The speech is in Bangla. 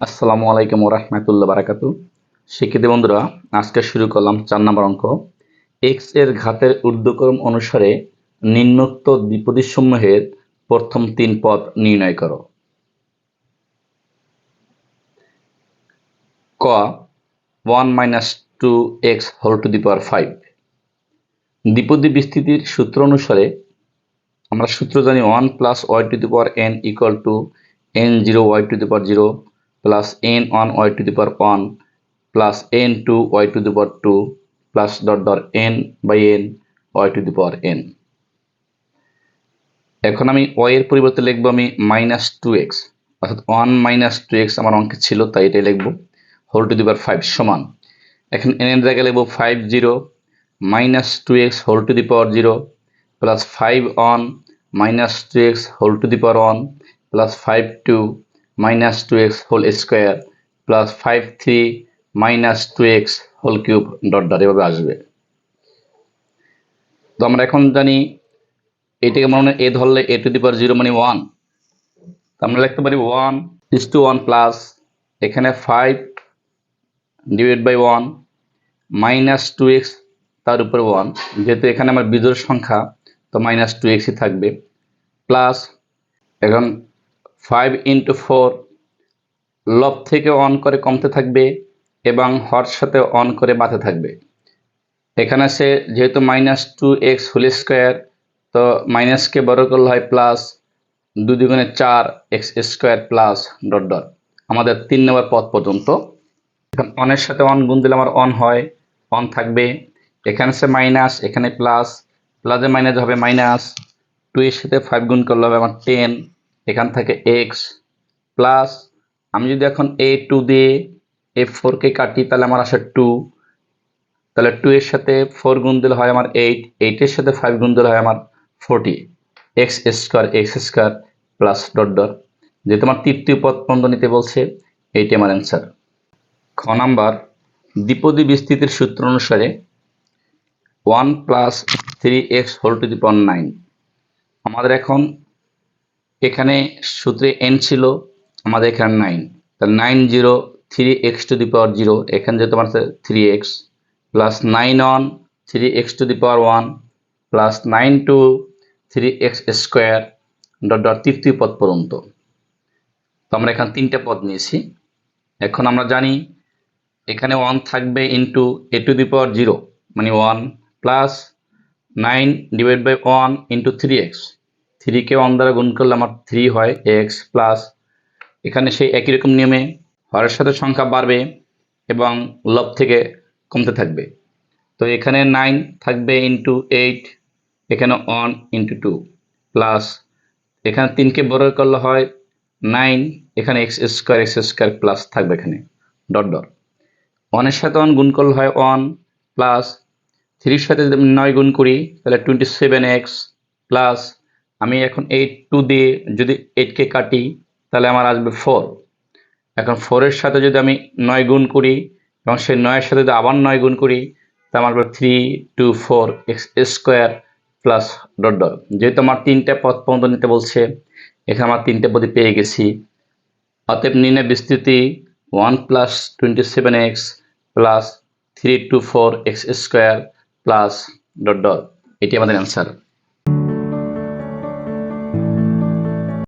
আসসালামু আলাইকুম রহমতুল্লাহ বারাকাতু। শিক্ষিত বন্ধুরা, আজকে শুরু করলাম চার নম্বর অঙ্ক। এক্সের ঘাতের ঊর্ধ্বক্রম অনুসারে নিম্নোক্ত দ্বিপদীসমূহের প্রথম তিন পদ নির্ণয় করো। ক one minus two X whole to the power five দ্বিপদী বিস্তৃতির সূত্র অনুসারে আমরা সূত্র জানি one plus Y to the power N equal to N zero Y to the power zero plus N one Y to the power one, plus N two Y to the power two, plus dot dot N by N Y to the power N. এখন আমি ওয়াই এর পরিবর্তে লিখব আমি মাইনাস টু এক্স, অর্থাৎ ওয়ান মাইনাস টু এক্স আমার অঙ্কে ছিল, তাই এটাই লিখব। Whole to the power five সমান। এখন এন এর জায়গায় লিখব five zero, minus two X whole to the power zero, plus five one minus two X whole to the power one, plus five two minus two X whole square plus five three minus two X whole cube dot dot এভাবে আসবে। তো আমরা এখন জানি এটাকে মনে এ ধরলে A to the power zero মানে ওয়ান আমরা লিখতে পারি one is to one plus এখানে five divide by one minus two X তার উপরে ওয়ান যেহেতু এখানে আমার বিজোড় সংখ্যা, তো মাইনাস টু এক্সই থাকবে। প্লাস এখন ফাইভ ইন্টু ফোর লব থেকে অন করে কমতে থাকবে এবং হর সাথে অন করে বাঁধে থাকবে। এখানে সে যেহেতু minus two X whole square তো মাইনাসকে বড় করলে হয় প্লাস দু দ্বিগুণে চার X square plus dot dot আমাদের তিন নম্বর পদ পর্যন্ত। এখন অনের সাথে অন গুণ দিলে আমার অন হয় অন থাকবে। এখানে সে মাইনাস এখানে প্লাস প্লাসে মাইনাস হবে মাইনাস টু এর সাথে ফাইভ গুণ করলে হবে আমার টেন এখান থেকে এক্স প্লাস আমি যদি এখন এ টু দিয়ে এ ফোরকে কাটি, তাহলে আমার আসে টু তাহলে টু এর সাথে ফোর গুণ দিলে হয় আমার এইট এইটের সাথে ফাইভ গুণ দিলে হয় আমার forty X square X square plus dot dot যেহেতু আমার তৃতীয় পদ পর্যন্ত নিতে বলছে এইটি আমার অ্যান্সার খ নাম্বার, দ্বিপদী বিস্তৃতির সূত্র অনুসারে one plus three X whole to the power nine আমাদের এখন এখানে সূত্রে এন ছিল, আমাদের এখানে নাইন তাহলে nine zero three x to the power zero এখানে যেহেতু আমার three x plus nine one three x to the power one plus nine two three x square dot dot তৃতীয় পদ পর্যন্ত। তো আমরা এখানে তিনটে পদ নিয়েছি। এখন আমরা জানি এখানে ওয়ান থাকবে into a to the power zero মানে one plus nine divide by one into three x থ্রিকে one দ্বারা গুণ করলে আমার থ্রি হয় এক্স প্লাস এখানে সেই একই রকম নিয়মে হরের সাথে সংখ্যা বাড়বে এবং লব থেকে কমতে থাকবে। তো এখানে নাইন থাকবে ইন্টু এইট এখানে ওয়ান ইন্টু টু প্লাস এখানে তিনকে বড় করলে হয় নাইন এখানে x square x square plus থাকবে এখানে ডট ডট ওয়ানের সাথে ওয়ান গুণ করলে হয় ওয়ান প্লাস থ্রির সাথে যদি নয় গুণ করি, তাহলে টোয়েন্টি সেভেন এক্স প্লাস আমি এখন এইট টু দিয়ে যদি এইটকে কাটি, তাহলে আমার আসবে ফোর এখন ফোরের সাথে যদি আমি নয় গুণ করি, এবং সেই নয়ের সাথে যদি আবার নয় গুণ করি, তা আমার three two four x square plus dot dot যেহেতু আমার তিনটে পদ পর্যন্ত নিতে বলছে, এখানে আমার তিনটে পদে পেয়ে গেছি। অতএব নির্ণয় বিস্তৃতি one plus twenty seven x plus three two four x square plus dot dot এটি আমাদের অ্যান্সার